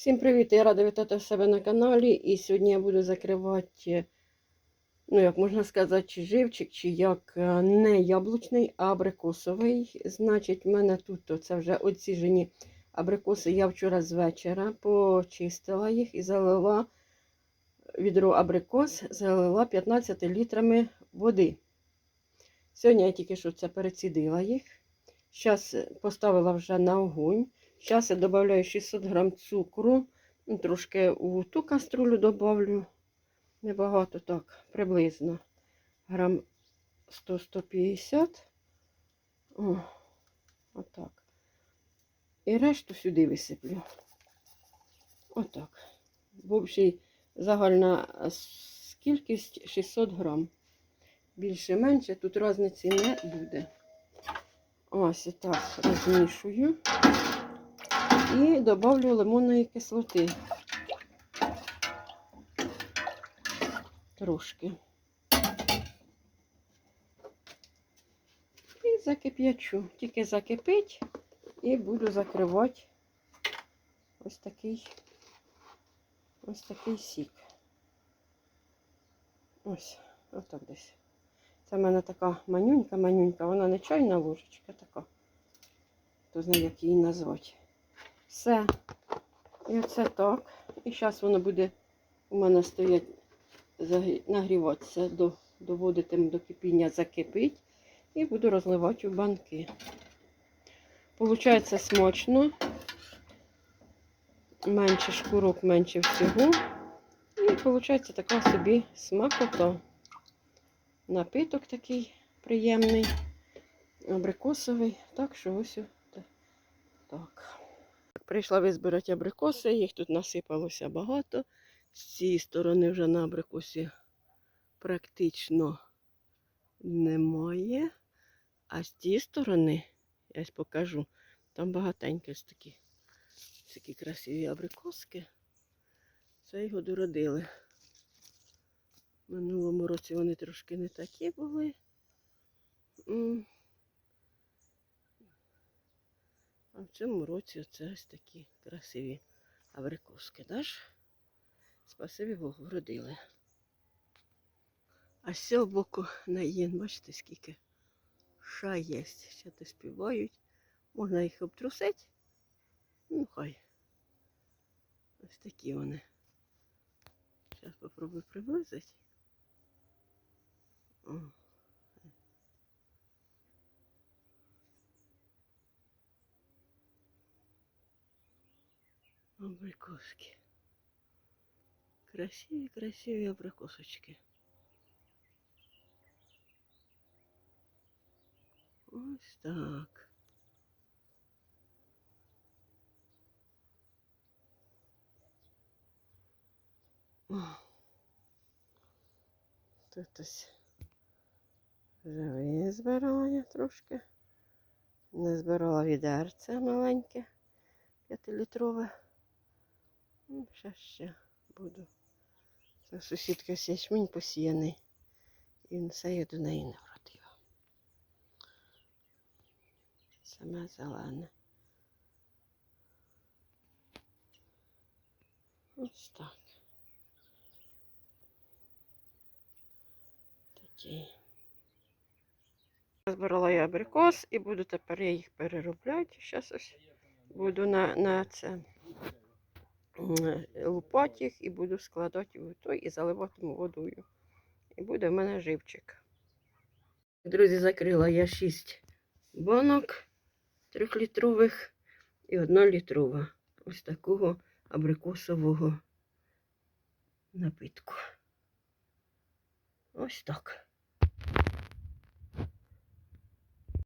Всім привіт! Я рада вітати себе на каналі. І сьогодні я буду закривати, ну, як можна сказати, чи живчик, чи як е, не яблучний, а абрикосовий. Значить, в мене тут це вже оціжені абрикоси. Я вчора з вечора почистила їх і залила відро абрикос, залила 15 літрами води. Сьогодні я тільки що це перецідила їх. Зараз поставила вже на огонь. Зараз я додаю 600 грам цукру. Ну, Трошки у ту каструлю додавлю. Небагато так, приблизно. Грам 100-150. О, отак. І решту сюди висиплю. Отак. В общій загальна кількість 600 грам. Більше-менше тут різниці не буде. Ось так розмішую. І добавлю лимонної кислоти. Трошки. І закип'ячу. Тільки закипить і буду закривати ось такий ось такий сік. Ось, отак десь. Це в мене така манюнька-манюнька, вона не чайна ложечка така. Хто знає, як її назвати. Все. І оце так. І зараз воно буде у мене стоять, нагріватися, до, доводитиму до кипіння, закипить. І буду розливати у банки. Получається смачно. Менше шкурок, менше всього. І виходить така собі смакота. Напиток такий приємний, абрикосовий. Так що ось так. Прийшла визбирати абрикоси, їх тут насипалося багато. З цієї сторони вже на абрикосі практично немає. А з тієї сторони, я ось покажу, там багатенько ось такі, такі красиві абрикоски. Це його дородили. Минулому році вони трошки не такі були. А в цьому році оце ось такі красиві абрикоски, даш? Спасибі Богу, вродили. А з цього боку наїн, бачите, скільки ша є. Ще то співають. Можна їх обтрусити. Ну, хай. Ось такі вони. Зараз попробую приблизити. О. Абрикоски. Красиві, красиві абрикосочки. Ось так. Тут ось живі збирання трошки. Не збирала відерце маленьке, п'ятилітрове. Ну, ще ще буду. Це сусідка сячмінь посіяний. І все я до неї не вродила. Саме зелене. Ось так. Такі. Збирала я абрикос і буду тепер я їх переробляти. Зараз ось буду на, на це лупати їх і буду складати в той і заливатиму водою. І буде в мене живчик. Друзі, закрила я 6 банок трьохлітрових і одна літрова. Ось такого абрикосового напитку. Ось так.